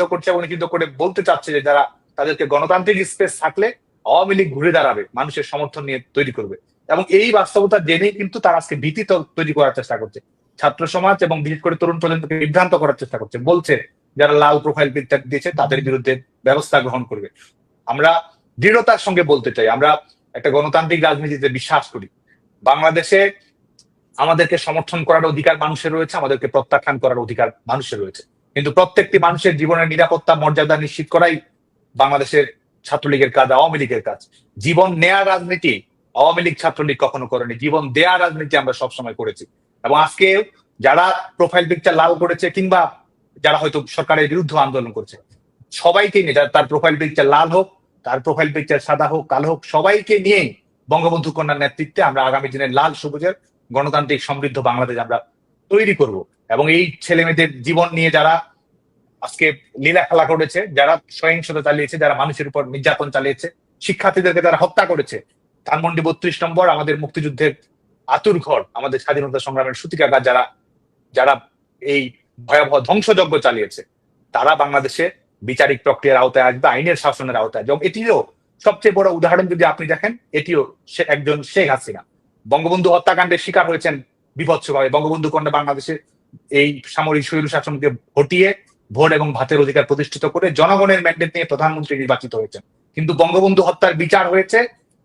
নিষিদ্ধ করছে এবং নিষিদ্ধ করে বলতে চাচ্ছে যে যারা তাদেরকে গণতান্ত্রিক স্পেস থাকলে আওয়ামী লীগ ঘুরে দাঁড়াবে, মানুষের সমর্থন নিয়ে তৈরি করবে। এবং এই বাস্তবতা জেনেই কিন্তু তারা আজকে ভীতি তৈরি করার চেষ্টা করছে। ছাত্র সমাজ এবং বিশেষ করে তরুণ প্রজন্মকে বিভ্রান্ত করার চেষ্টা করছে। বলছে, যারা লাল প্রোফাইল পিকচার দিয়েছে, তাদের বিরুদ্ধে ব্যবস্থা গ্রহণ করবে। আমরা দৃঢ়তার সঙ্গে বলতে চাই, আমরা একটা গণতান্ত্রিক রাজনীতিতে বিশ্বাস করি। বাংলাদেশে আমাদেরকে সমর্থন করার অধিকার মানুষের রয়েছে, আমাদেরকে প্রত্যাখ্যান করার অধিকার মানুষের রয়েছে। কিন্তু প্রত্যেকটি মানুষের জীবনের নিরাপত্তা, মর্যাদা নিশ্চিত করাই বাংলাদেশের ছাত্রলীগের কাজ, আওয়ামী লীগের কাজ। জীবন নেয়ার রাজনীতি আওয়ামী লীগ ছাত্রলীগ কখনো করেনি। জীবন দেয়ার রাজনীতি আমরা সবসময় করেছি। এবং আজকে যারা প্রোফাইল পিকচার লাল করেছে কিংবা যারা হয়তো সরকারের বিরুদ্ধে আন্দোলন করছে, সবাইকে নিয়ে তার প্রোফাইল পিকচার লাল হোক, তার প্রোফাইল পিকচার সাদা হোক, কালো হোক, সবাইকে নিয়ে বঙ্গবন্ধু কন্যার নেতৃত্বে আমরা আগামী দিনে লাল, সবুজের গণতান্ত্রিক সমৃদ্ধ বাংলাদেশ আমরা তৈরি করব। এবং এই ছেলে মেয়েদের জীবন নিয়ে যারা আজকে লীলা খেলা করেছে, যারা সহিংসতা চালিয়েছে, যারা মানুষের উপর নির্যাতন চালিয়েছে, শিক্ষার্থীদেরকে তারা হত্যা করেছে। ধানমন্ডি বত্রিশ নম্বর আমাদের মুক্তিযুদ্ধের আতুর ঘর, আমাদের স্বাধীনতা সংগ্রামের সূতিকাগার যারা যারা এই ভয়াবহ ধ্বংসযজ্ঞ চালিয়েছে, তারা বাংলাদেশে বিচারিক প্রক্রিয়ার আওতায় আসবে, আইনের শাসনের আওতায় এবং এটিও সবচেয়ে বড় উদাহরণ যদি আপনি দেখেন, এটিও সে একজন শেখ হাসিনা। বঙ্গবন্ধু হত্যাকাণ্ডের শিকার হয়েছেন বিভৎসভাবে। বঙ্গবন্ধু কন্যা বাংলাদেশে এই সামরিক স্বৈর শাসনকে হটিয়ে ভোট এবং ভাতের অধিকার প্রতিষ্ঠিত করে জনগণের ম্যান্ডেট নিয়ে প্রধানমন্ত্রী নির্বাচিত হয়েছেন। কিন্তু বঙ্গবন্ধু হত্যার বিচার হয়েছে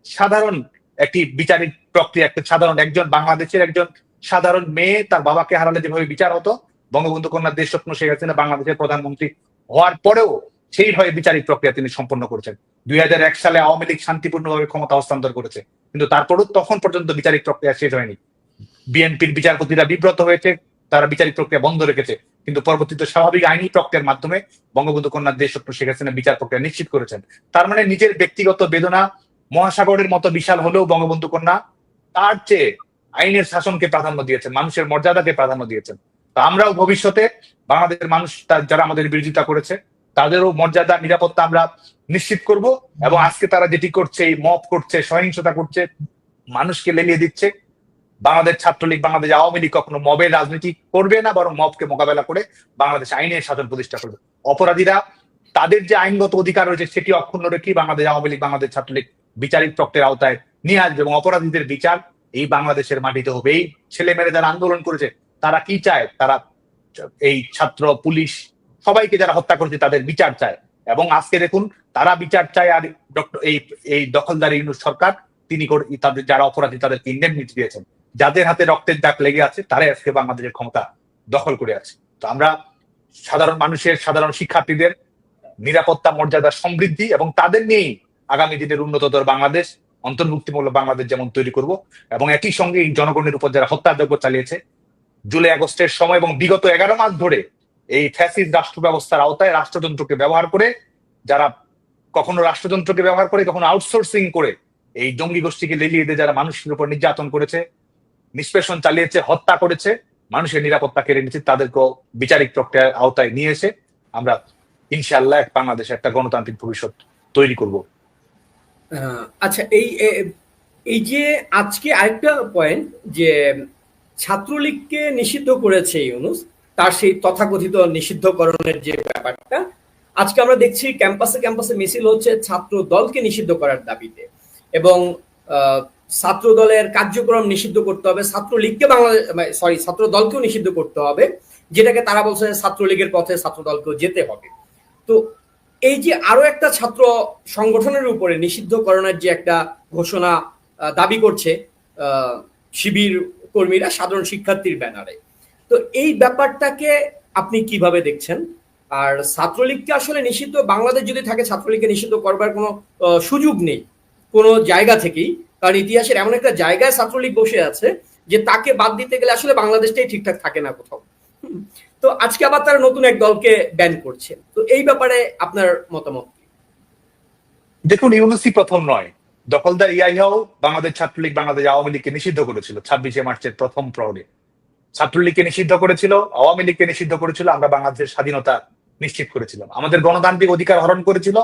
সাধারণ একটি বিচারিক প্রক্রিয়া, একটা সাধারণ একজন বাংলাদেশের একজন সাধারণ মেয়ে তার বাবাকে হারালে যেভাবে বিচার হতো, বঙ্গবন্ধু কন্যার দেশ স্বপ্ন শেখ হাসিনা বাংলাদেশের প্রধানমন্ত্রী হওয়ার পরেও সেইভাবে বিচারিক প্রক্রিয়া তিনি সম্পন্ন করেছেন। দুই হাজার এক সালে আওয়ামী লীগ শান্তিপূর্ণভাবে ক্ষমতা হস্তান্তর করেছে, কিন্তু তারপরও তখন পর্যন্ত বিচারিক প্রক্রিয়া শেষ হয়নি। বিএনপির বিচারপতিরা বিব্রত হয়েছে তারা বিচারিক প্রক্রিয়া বন্ধ রেখেছে। কিন্তু পরবর্তীতে স্বাভাবিক আইনি প্রক্রিয়ার মাধ্যমে বঙ্গবন্ধু কন্যা দেশ শেখ হাসিনা বিচার প্রক্রিয়া নিশ্চিত করেছেন। তার মানে নিজের ব্যক্তিগত বেদনা মহাসাগরের মতো বিশাল হলেও বঙ্গবন্ধু কন্যা তার চেয়ে আইনের শাসনকে প্রাধান্য দিয়েছেন, মানুষের মর্যাদাকে প্রাধান্য দিয়েছেন। তা আমরাও ভবিষ্যতে বাংলাদেশের মানুষ যারা আমাদের বিরোধিতা করেছে, তাদেরও মর্যাদা, নিরাপত্তা আমরা নিশ্চিত করব এবং আজকে তারা যেটি করছে, এই মপ করছে, সহিংসতা করছে, মানুষকে লেলিয়ে দিচ্ছে। বাংলাদেশ ছাত্রলীগ, বাংলাদেশ আওয়ামী লীগ কখনো মবের রাজনীতি করবে না, বরং মবকে মোকাবেলা করে বাংলাদেশ আইনের শাসন প্রতিষ্ঠা করবে। অপরাধীরা তাদের যে আইনগত অধিকার রয়েছে সেটি অক্ষুণ্ণ রেখে বাংলাদেশ আওয়ামী লীগ, বাংলাদেশ ছাত্রলীগ বিচারিক প্রক্রিয়ার আওতায় নিয়ে আসবে এবং অপরাধীদের বিচার এই বাংলাদেশের মাটিতে হবে এই ছেলে মেয়েরা যারা আন্দোলন করেছে, তারা কি চায়? তারা এই ছাত্র, পুলিশ সবাইকে যারা হত্যা করেছে, তাদের বিচার চায়। এবং আজকে দেখুন, তারা বিচার চায় আর ডক্টর এই এই দখলদার ইউনুস সরকার, তিনি তাদের যারা অপরাধী, তাদেরকে ইন্ডেমনিটি দিয়েছেন। যাদের হাতে রক্তের দাগ লেগে আছে, তারাই আজকে বাংলাদেশের ক্ষমতা দখল করে আছে। তো আমরা সাধারণ মানুষের, সাধারণ শিক্ষার্থীদের নিরাপত্তা, মর্যাদা, সমৃদ্ধি এবং তাদের নিয়েই আগামী দিনের উন্নততর বাংলাদেশ, অন্তর্ভুক্তিমূলক বাংলাদেশ যেমন তৈরি করব এবং একই সঙ্গে এই জনগণের উপর যারা হত্যা হত্যাযজ্ঞ চালিয়েছে, জুলাই আগস্টের সময় এবং বিগত এগারো মাস ধরে এই ফ্যাসিস্ট রাষ্ট্র ব্যবস্থার আওতায় রাষ্ট্রযন্ত্রকে ব্যবহার করে, যারা কখনো রাষ্ট্রযন্ত্রকে ব্যবহার করে, কখনো আউটসোর্সিং করে এই জঙ্গি গোষ্ঠীকে লেলিয়ে দিয়ে যারা মানুষের উপর নির্যাতন করেছে নিষ্পেষণ চালিয়েছে, হত্যা করেছে, মানুষের নিরাপত্তা কেড়ে নিচ্ছে তাদেরকেও বিচারিক প্রক্রিয়ার আওতায় নিয়ে এসে আমরা ইনশাআল্লাহ এক বাংলাদেশে একটা গণতান্ত্রিক ভবিষ্যৎ তৈরি করব। আচ্ছা এই এই যে আজকে আরেকটা পয়েন্ট যে ছাত্রলীগকে নিষিদ্ধ করেছে ইউনুস, তার সেই তথাকথিত নিষিদ্ধকরণের যে ব্যাপারটা, আজকে আমরা দেখছি ক্যাম্পাসে ক্যাম্পাসে মিছিল হচ্ছে ছাত্র দলকে নিষিদ্ধ করার দাবিতে এবং ছাত্র দলের কার্যক্রম নিষিদ্ধ করতে হবে, ছাত্রলীগকে বাংলাদেশ সরি ছাত্র দলকেও নিষিদ্ধ করতে হবে, যেটাকে তারা বলছে ছাত্রলীগের পথে ছাত্র দলকেও যেতে হবে। তো এই যে আরও একটা ছাত্র সংগঠনের উপরে নিষিদ্ধকরণের যে একটা ঘোষণা দাবি করছে শিবির কর্মীরা, সাধারণ শিক্ষার্থীর ব্যানারে। তো এই ব্যাপারটাকে আপনি কীভাবে দেখছেন? আর ছাত্রলীগকে আসলে নিষিদ্ধ, বাংলাদেশ যদি থাকে, ছাত্রলীগকে নিষিদ্ধ করবার কোনো সুযোগ নেই। কোনো জায়গা থেকেই কারণ ইতিহাসের এমন একটা জায়গায় ছাত্রলীগ বসে আছে যে তাকে বাদ দিতে গেলে আসলে বাংলাদেশটাই ঠিকঠাক থাকে না কোথাও। তো আজকে আবার তারা নতুন এক দলকে ব্যান করছে। তো এই ব্যাপারে আপনার মতামত দেখুন ইউনুসি প্রথম নয়। দখলদার ইয়াহিয়াও বাংলাদেশ ছাত্রলীগ, বাংলাদেশ আওয়ামী লীগকে নিষিদ্ধ করেছিল ছাব্বিশে মার্চের প্রথম প্রহরে। ছাত্রলীগকে নিষিদ্ধ করেছিল, আওয়ামী লীগকে নিষিদ্ধ করেছিল, আমরা বাংলাদেশের স্বাধীনতা নিশ্চিত করেছিলাম। আমাদের গণতান্ত্রিক অধিকার হরণ করেছিল,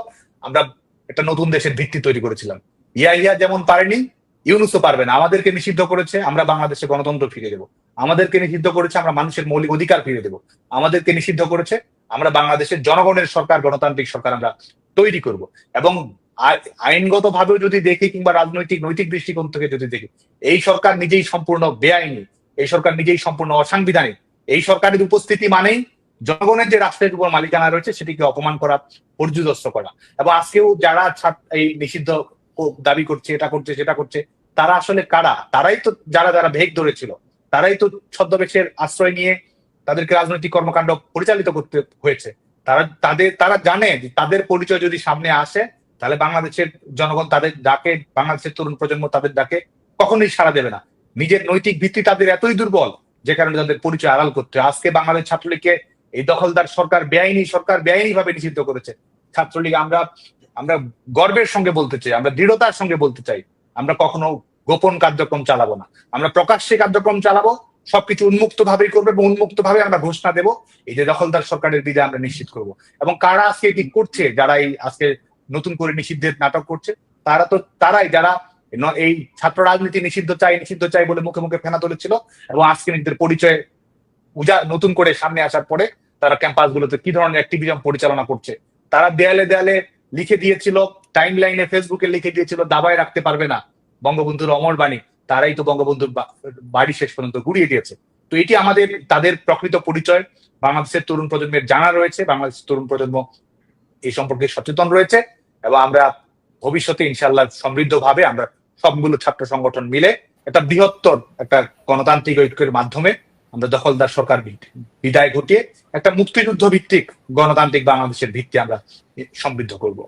আমরা একটা নতুন দেশের ভিত্তি তৈরি করেছিলাম। ইয়াহিয়া যেমন পারেনি, ইউনুসও পারবে না। আমাদেরকে নিষিদ্ধ করেছে, আমরা বাংলাদেশে গণতন্ত্র ফিরে দেবো। আমাদেরকে নিষিদ্ধ করেছে, আমরা মানুষের মৌলিক অধিকার ফিরে দেবো। আমাদেরকে নিষিদ্ধ করেছে, আমরা বাংলাদেশের জনগণের সরকার, গণতান্ত্রিক সরকার আমরা তৈরি করব। এবং আইনগত ভাবেও যদি দেখি কিংবা রাজনৈতিক, নৈতিক দৃষ্টিকোণ থেকে যদি দেখি, এই সরকার নিজেই সম্পূর্ণ বেআইনি, এই সরকার নিজেই সম্পূর্ণ অসাংবিধানিক। এই সরকারের উপস্থিতি মানেই জনগণের যে রাষ্ট্রের উপর মালিকানা রয়েছে, সেটিকে অপমান করা, পর্যুদস্ত করা। এবং আজকেও যারা এই নিষিদ্ধ দাবি করছে, এটা করছে, সেটা করছে, তারা আসলে কারা? তারাই তো যারা যারা ভেগ ধরেছিল, তারাই তো ছদ্মবেশের আশ্রয় নিয়ে তাদেরকে রাজনৈতিক কর্মকাণ্ড পরিচালিত করতে হয়েছে। তারা, তাদের, তারা জানে যে তাদের পরিচয় যদি সামনে আসে, তাহলে বাংলাদেশের জনগণ তাদের ডাকে, বাংলাদেশের তরুণ প্রজন্ম তাদের ডাকে কখনোই সাড়া দেবে না। নিজের নৈতিক ভিত্তি তাদের এতই দুর্বল যে কারণে তাদের পরিচয় আড়াল করতে। আজকে বাংলাদেশ ছাত্রলীগকে এই দখলদার সরকার বেআইনি সরকার বেআইনি ভাবে নিষিদ্ধ করেছে। ছাত্রলীগ, আমরা আমরা গর্বের সঙ্গে বলতে চাই, আমরা দৃঢ়তার সঙ্গে বলতে চাই, আমরা কখনো গোপন কার্যক্রম চালাবো না। আমরা প্রকাশ্যে কার্যক্রম চালাবো, সবকিছু উন্মুক্ত ভাবেই করব এবং উন্মুক্ত ভাবে আমরা ঘোষণা দেব, এই যে দখলদার সরকারের বিদায় আমরা নিশ্চিত করব। এবং কারা আজকে এটি করছে, যারা এই আজকে নতুন করে নিষিদ্ধের নাটক করছে, তারা তো, তারাই যারা এই ছাত্র রাজনীতি নিষিদ্ধ চাই নিষিদ্ধ চাই বলে মুখে মুখে ফেনা তুলেছিল, এবং আজকে নিজেদের পরিচয় উজা, নতুন করে সামনে আসার পরে তারা ক্যাম্পাস গুলোতে কি ধরনের অ্যাক্টিভিজম পরিচালনা করছে, তারা দেয়ালে দেয়ালে লিখে দিয়েছিল টাইম লাইনে ফেসবুকে লিখে দিয়েছিল, দাবায় রাখতে পারবে না বঙ্গবন্ধুর অমর বাণী। তারাই তো বঙ্গবন্ধুর বাড়ি শেষ পর্যন্ত গুড়িয়ে দিয়েছে। তো এটি আমাদের, তাদের প্রকৃত পরিচয়। বাংলাদেশের তরুণ প্রজন্মের জানা রয়েছে, বাংলাদেশের তরুণ প্রজন্ম এই সম্পর্কে সচেতন রয়েছে এবং আমরা ভবিষ্যতে ইনশাল্লাহ সমৃদ্ধভাবে আমরা সবগুলো ছাত্র সংগঠন মিলে একটা বৃহত্তর একটা গণতান্ত্রিক ঐক্যের মাধ্যমে আমরা দখলদার সরকার বিদায় ঘটিয়ে একটা মুক্তিযুদ্ধ ভিত্তিক গণতান্ত্রিক বাংলাদেশের ভিত্তি আমরা সমৃদ্ধ করব।